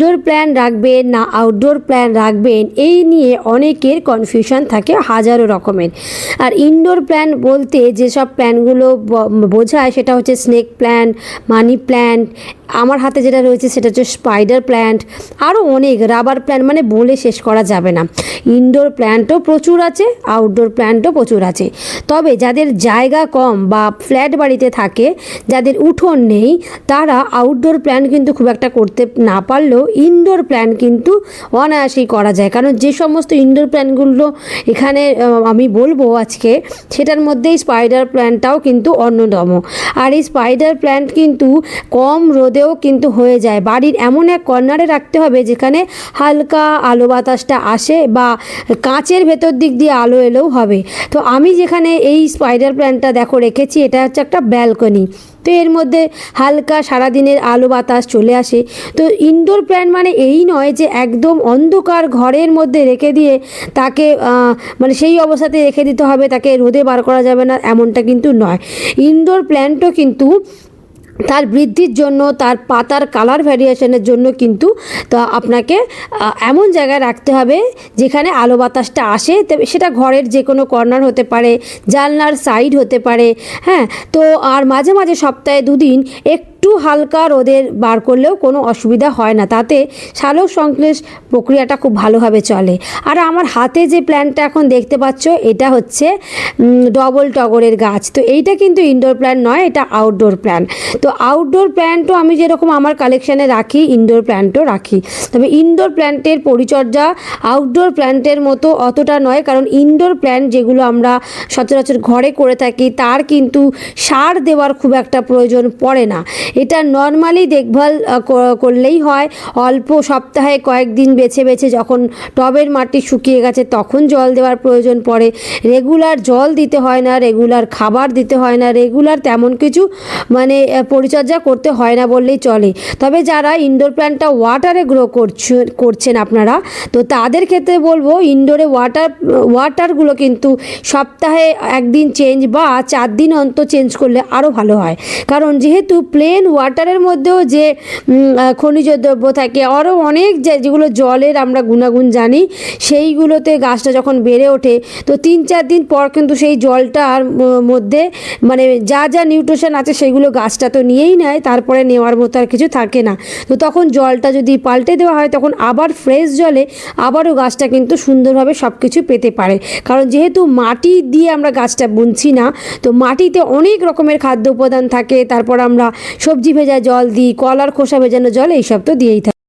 Indoor plant রাখবেন না outdoor plan রাখবেন, এই নিয়ে অনেকের কনফিউশন থাকে হাজারো রকমের। আর ইনডোর প্ল্যান বলতে যেসব প্ল্যানগুলো বোঝায় সেটা হচ্ছে স্নেক প্ল্যান্ট মানি প্ল্যান্ট আমার হাতে যেটা রয়েছে সেটা হচ্ছে স্পাইডার প্ল্যান্ট আরও অনেক রাবার প্ল্যান্ট মানে বলে শেষ করা যাবে না। ইনডোর প্ল্যান্টও প্রচুর আছে আউটডোর প্ল্যান্টও প্রচুর আছে। তবে যাদের জায়গা কম বা ফ্ল্যাট বাড়িতে থাকে, যাদের উঠোন নেই, তারা আউটডোর প্ল্যান কিন্তু খুব একটা করতে না পারলেও ইনডোর প্ল্যান কিন্তু অনায়াসেই করা যায়। কারণ যে সমস্ত ইনডোর প্ল্যানগুলো এখানে আমি বলব আজকে, সেটার মধ্যেই স্পাইডার প্ল্যান্টটাও কিন্তু অন্যতম। আর এই স্পাইডার প্ল্যান্ট কিন্তু কম রোদেও কিন্তু হয়ে যায়। বাড়ির এমন এক কর্নারে রাখতে হবে, যেখানে হালকা আলো বাতাসটা আসে বা কাঁচের ভেতর দিক দিয়ে আলো এলেও হবে। তো আমি যেখানে এই স্পাইডার প্ল্যান্টটা দেখো রেখেছি, এটা হচ্ছে একটা ব্যালকনি তো এর মধ্যে হালকা সারাদিনের আলো বাতাস চলে আসে। তো ইনডোর প্ল্যান্ট মানে এই নয় যে একদম অন্ধকার ঘরের মধ্যে রেখে দিয়ে তাকে মানে সেই অবস্থাতে রেখে দিতে হবে, তাকে রোদে বার করা যাবে না, এমনটা কিন্তু নয়। ইনডোর প্ল্যান্টও কিন্তু তার বৃদ্ধির জন্য, তার পাতার কালার ভ্যারিয়েশনের জন্য কিন্তু তা আপনাকে এমন জায়গায় রাখতে হবে যেখানে আলো বাতাসটা আসে। সেটা ঘরের যে কোনো কর্নার হতে পারে, জানলার সাইড হতে পারে হ্যাঁ? তো আর মাঝে মাঝে সপ্তাহে দুদিন একটু হালকা রোদের বার করলেও কোনো অসুবিধা হয় না। তাতে সালোক সংশ্লেষ প্রক্রিয়াটা খুব ভালোভাবে চলে। আর আমার হাতে যে প্ল্যান্টটা এখন দেখতে পাচ্ছ, এটা হচ্ছে ডবল টগরের গাছ। তো এইটা কিন্তু ইনডোর প্ল্যান নয়, এটা আউটডোর প্ল্যান তো আউটডোর প্ল্যান্টও আমি যেরকম আমার কালেকশানে রাখি ইনডোর প্ল্যান্টও রাখি। তবে ইনডোর প্ল্যান্টের পরিচর্যা আউটডোর প্ল্যান্টের মতো অতটা নয়, কারণ ইনডোর প্ল্যান্ট যেগুলো আমরা সচরাচর ঘরে করে থাকি, তার কিন্তু সার দেওয়ার খুব একটা প্রয়োজন পড়ে না। এটা নর্মালি দেখভাল করলেই হয়। অল্প সপ্তাহে কয়েকদিন বেছে বেছে যখন টবের মাটি শুকিয়ে গেছে তখন জল দেওয়ার প্রয়োজন পড়ে। রেগুলার জল দিতে হয় না রেগুলার খাবার দিতে হয় না রেগুলার তেমন কিছু মানে পরিচর্যা করতে হয় না বললেই চলে। তবে যারা ইনডোর প্ল্যান্টটা ওয়াটারে গ্রো করছে, করছেন আপনারা, তো তাদের ক্ষেত্রে বলব ইনডোরে ওয়াটার ওয়াটারগুলো কিন্তু সপ্তাহে একদিন চেঞ্জ বা চার দিন অন্তর চেঞ্জ করলে আরও ভালো হয়। কারণ যেহেতু প্লেন ওয়াটারের মধ্যেও যে খনিজ দ্রব্য থাকে, আরও অনেক যেগুলো জলের আমরা গুণাগুণ জানি, সেইগুলোতে গাছটা যখন বেড়ে ওঠে, তো তিন চার দিন পর কিন্তু সেই জলটার মধ্যে মানে যা যা নিউট্রিশন আছে সেগুলো গাছটা তো নিয়েই নেয়, তারপরে নেওয়ার মতো আর কিছু থাকে না। তো তখন জলটা যদি পাল্টে দেওয়া হয়, তখন আবার ফ্রেশ জলে আবারও গাছটা কিন্তু সুন্দরভাবে সব কিছু পেতে পারে। কারণ যেহেতু মাটি দিয়ে আমরা গাছটা বুনছি না, তো মাটিতে অনেক রকমের খাদ্য উপাদান থাকে, তারপর আমরা সবজি ভেজা জল দিই কলার খোসা ভেজানো জল এইসব তো দিয়েই থাকি।